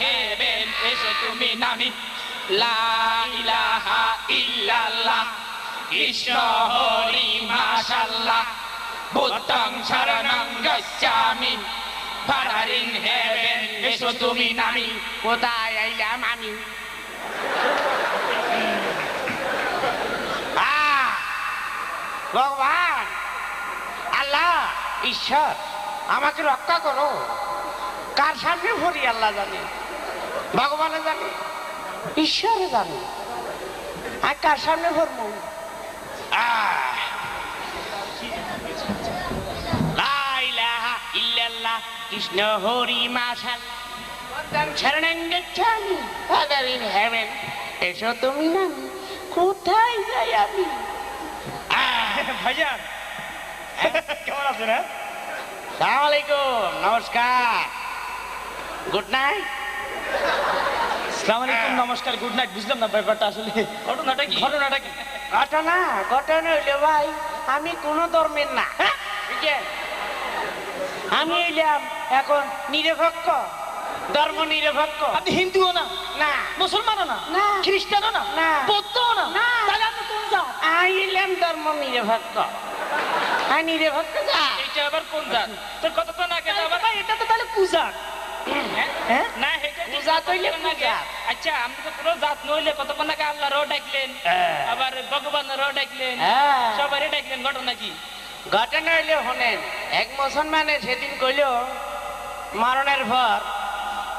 Haven এসো তুমি নামি। লা ইল্লাল্লাহ বুদ্ধং শরণং গচ্ছামি ইন এসো তুমি নামি। কোথায় আইলাম আমি? ভগবান, আল্লাহ, ঈশ্বর, আমাকে রক্ষা করো। কার সামনে ভরি আল্লাহ জানে? ভগবানে জানে? ঈশ্বরে জানে? আর কার সামনে ভরবো? কৃষ্ণ হরি মাশাল। শরণাঙ্গ গচ্ছামি ফাদার ইন হেভেন। এসো তুমি না কোথায় যাই আমি? ভাইজান কেমন আছেন হ্যাঁ? আলাইকুম নমস্কার। গুড নাইট সালাম আলাইকুম নমস্কার গুড নাইট বুঝলাম না ব্যাপারটা আসলে। ঘটনাটা কি? ঘটনাটা কি? ঘটনা ঘটনা হইলে ভাই আমি কোন ধর্মের না। হ্যাঁ? আমি হইলাম এখন নিরপেক্ষ ধর্ম নিরপেক্ষ আপনি হিন্দুও না? না। মুসলমানও না? না। খ্রিস্টানও না? না। বৌদ্ধও না? না। তাহলে আপনি কোন জাত? আমি হইলাম ধর্ম নিরপেক্ষ আমি নিরপেক্ষ যা এটা আবার কোন জাত? তোর কত তো না কেন আবার এটা তো তাহলে পূজা। হ্যাঁ? হ্যাঁ না এটা ঠিক পূজা তৈলে কতক্ষণ আগে- পূজা। আচ্ছা আমি তো কোনো জাত নইলে কতক্ষণ আগে আল্লাহ রো ডাকলেন? হ্যাঁ। আবার ভগবান রো ডাকলেন? হ্যাঁ। সবারই ডাকলেন ঘটনা কি? ঘটনা হইলে এক মুসলমানে সেদিন কইল মরণের পর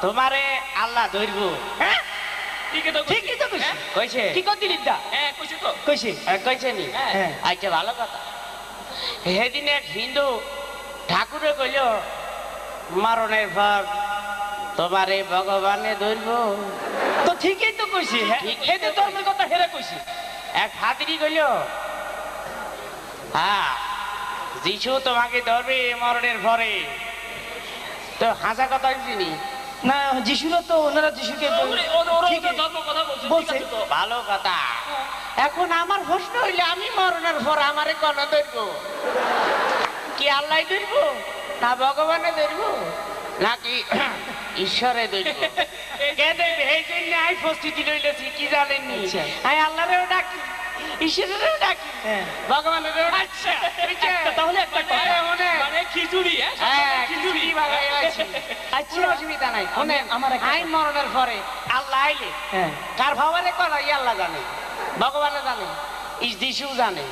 তোমারে আল্লাহ ধরব। হ্যাঁ? ঠিকই তো ঠিকই তো কইছি। কইছে? কি কর দিলিদা হ্যাঁ কইছি তো। কইছি? কইছে নি। আচ্ছা ভালো কথা। সেদিন এক হিন্দু ঠাকুরে কইল মারণের পর তোমারে ভগবানে ধরব। তো ঠিকই তো কইছি হ্যাঁ ঠিকই তো এতে ধর্মের কথা হেরে কইছি। এক ফাদরি কইল। হ্যাঁ যিশু তোমাকে ধরবে মরণের পরে। তো হাসা কথা চিনি না যিশুরা তো ওনারা যিশুকে বল- ওরে- ওরে- ওরা ঠিকই। ওদের ধর্ম কথা বলছে ঠিক আছে তো। ভালো কথা। এখন আমার প্রশ্ন হইলে আমি মরণের পর আমারে কোন ধরব? কি আল্লাহ ধরব? না ভগবানে ধরব? নাকি? ঈশ্বরে ধরব কে দেখবে? এই জন্য আমি প্রস্তুতি লইলেছি কি জানেননি? আচ্ছা। আমি আল্লাহরেও ডাকি ঈশ্বরেরও ডাকি। হ্যাঁ। ভগবানেরও আচ্ছা তাহলে একটা কথা। মানে- খিচুড়ি হ্যাঁ? হ্যাঁ, খিচুড়ি। আচ্ছা। অসুবিধা নাই। শোনেন আমার আইন মরণের পরে আল্লাহ আইলে। হ্যাঁ। কার ভাবারে করা ই আল্লাহ জানে। ভগবানে জানে। ইস যিশু জানে।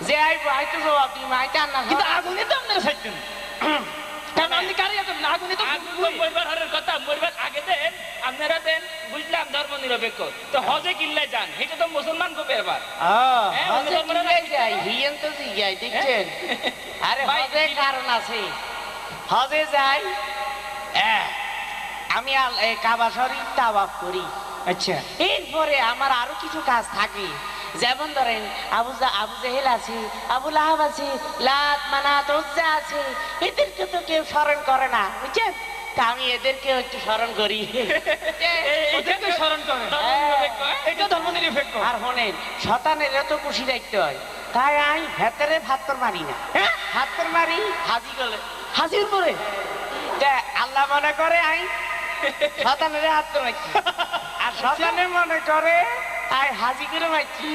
যে আইব আইতো জবাব দিম আইতে আন্না কিন্তু আগুনে তো আপনারা কারণ আপনি কারে যেতেন না আগুনে তো মরবার হারের কথা মরবার আগে দেন আপনারা দেন বুঝলাম ধর্ম নিরপেক্ষ। তো হজে কিল্লে যান এটা তো মুসলমান খুব এবার হ্যাঁ, হজে যাই হিয়েন তো জিগাই দেখছেন? আরে হজে কারণ আছে। হজে যাই আহ, আমি আল- এ, কাবা শরীফ তাওয়াফ করি। আচ্ছা। এরপরে আমার আরও কিছু কাজ থাকে। যেমন ধরেন আবু আবু জেহেল আছে আবু লাহাব আছে লাত মানাত উজ্জা আছে এদেরকে তো কেউ স্মরণ করে না বুঝছেন? আমি এদেরকে একটু স্মরণ করি। স্মরণ হ্যাঁ? এটা ধর্ম নিরপেক্ষ আর শোনেন শতানের এত খুশি রাখতে হয় তাই আমি ভেতরে ভাত্তর মারি না। হ্যাঁ? ভাত্তর মারি? হাজি গলে। হাজির তা আল্লাহ মনে করে আই? শতানের হাত মারছি আর শতানে মনে করে আই হাজি করে মারছি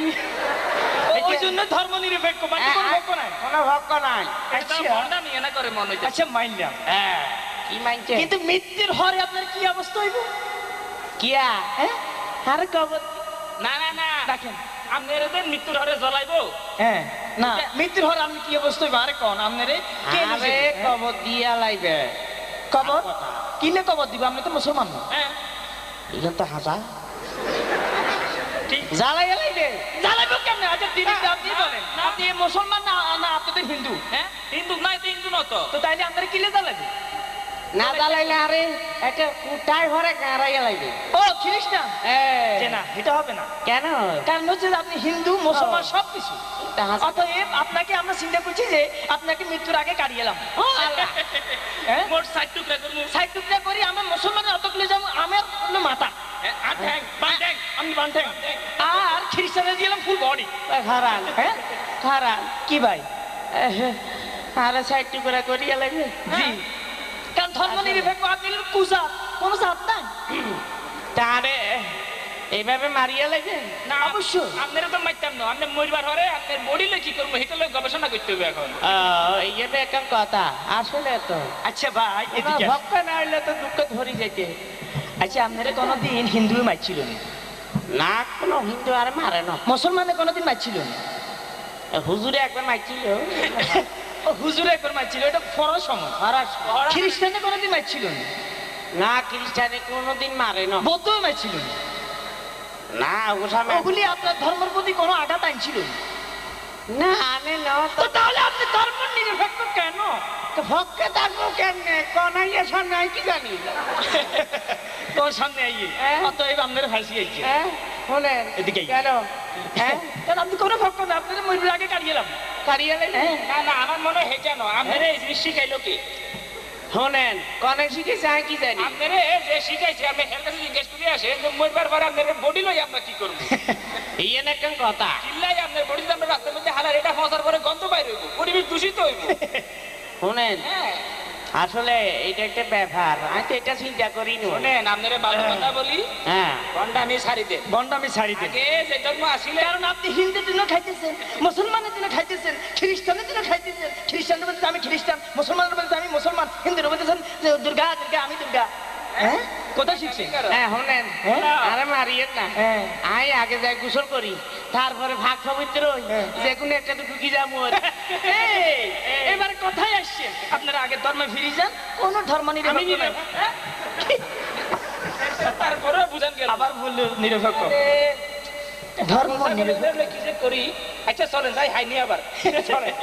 ওই জন্য ধর্ম নিরপেক্ষ মানে কোনো ভক্ত নাই? কোনো ভক্ত নাই। আচ্ছা। মনটা নিয়ে না করে মনে হইতেছে? আচ্ছা মাইনলাম। হ্যাঁ। কি কিন্তু মৃত্যুর হরে আপনার কি অবস্থা হইব? কিয়া? হ্যাঁ? আর কবর না না না। দেখেন আপনারা দেন মৃত্যুর হারে জ্বলাইবো। হ্যাঁ না। মৃত্যুর হরে আপনি কি অবস্থা হইব? আরে কোন আপনারে কে আরে? হ্যাঁ? কবর দিয়া লাইবে। কবর? কিনে কবর দিব? আপনি তো মুসলমান না। হ্যাঁ। এখান তো হাসা ঠিক জ্বালাই লাইবে জ্বালাইব কেমনে? আচ্ছা দিদি আপনি বলেন। আপনি মুসলমান না না আপনি হিন্দু হ্যাঁ? হিন্দু নাই তো হিন্দু নত। তো তাইলে আপনারা কিলে জ্বালাইবে? না জ্বালাইলে আরে একটা কুটাই ভরে কাঁড়াইয়া লাইবে ও খ্রিস্টান? না এটা হবে না। কেন? কারণ হচ্ছে আপনি হিন্দু মুসলমান সব কিছু অতএব আপনাকে আমরা চিন্তা করছি যে আপনাকে মৃত্যুর আগে কাটিয়ে এলাম। হ্যাঁ? মোট ষাট টুকরা করব। সাইড টুকরা করি আমরা মুসলমানের অতগুলো যাব আমার মাথা। হ্যাঁ, আমি বানঠ্যাং আর খ্রিস্টানের দিলাম ফুল বডি হ্যাঁ? কি ভাই? আরে সাইড টুকরা করিয়া লাগবে। জি। কারণ ধর্ম নিরপেক্ষ আপনি কুজা কোনো নাই। তারে এইভাবে মারিয়া লাগবেন না অবশ্যই। আপনারা তো মারতাম না আপনি মরিবার হরে আপনার বডিলে কি করব সেটা লই গবেষণা করতে হবে এখন। এই যে একটা কথা আসলে তো। আচ্ছা ভাই এদিকে ভক্ত না হইলে তো দুঃখ ধরি যেতে আচ্ছা আপনারা কোনোদিন হিন্দু মারছিল না। না কোনো হিন্দু আর মারে না। মুসলমানে কোনোদিন মারছিল না? হুজুরে একবার মারছিল। ও হুজুর একবার মারছিল এটা ফরজ সময়। খ্রিস্টানে কোনোদিন মারছিল না? না খ্রিস্টানে কোনোদিন মারে না। বৌদ্ধও মারছিল না? না ওসামে ওগুলি আপনার ধর্মের প্রতি কোনো আঘাত আনছিল না? আনে না তো তাহলে আপনি ধর্ম নিরপেক্ষ কেন? তো ভক্তে থাকব কেমনে? কনাইয়া সামনে কি জানি? তোর সামনে আইয়ে। অতএব আপনার ফাঁসি আইছে। শোনেন এদিকে কেন? হ্যাঁ কেন আপনি কোনো ভক্ত না আপনাদের মরির আগে কাটিয়ে এলাম। কারিয়া লাগবে না না আমার মনে হয় হেঁটে না। এই জিনিস শিখাইলো কি? শোনেন কনে শিখে চাই কি জানি? আপনারা যে শিখাইছে আপনি হের কাছে জিজ্ঞেস করে আসে যে মরবার পরে আপনার বডি লই আমরা কি করব? এই একটা কথা। চিল্লাই আপনার বডি আমরা রাস্তার মধ্যে হালার এটা ফসার পরে গন্ধ বাইর হইব পরিবেশ দূষিত হইব। শোনেন হ্যাঁ। আসলে এটা একটা ব্যাপার। আমি তো এটা চিন্তা করি নি শোনেন আপনারা ভালো কথা বলি। হ্যাঁ। গন্ডা আমি ছাড়ি দেন বন্ড আমি আগে যে জন্ম আসিলে কারণ আপনি হিন্দুর দিনও খাইতেছেন মুসলমানের দিনও খাইতেছেন খ্রিস্টানের দিনও খাইতেছেন। খ্রিস্টানের বলতে আমি খ্রিস্টান মুসলমানের বলতে আমি মুসলমান। হিন্দুর বলতেছেন যে দুর্গা দুর্গা আমি দুর্গা। হ্যাঁ? কোথায় শিখছেন হ্যাঁ শোনেন। হ্যাঁ? আরে মারিয়েন না। হ্যাঁ। আমি আগে যাই গোসল করি। তারপরে ভাগ পবিত্র হ্যাঁ। যে কোনো একটা তো ঢুকি যাব এবার কথাই আসছে। আপনারা আগে ধর্মে ফিরে যান কোন ধর্ম? তারপরে বুঝান গেল। আবার বলল নিরপেক্ষ। ধর্ম নিরপেক্ষ। কি যে করি? আচ্ছা চলেন যাই হাই নিয়ে আবার। চলেন।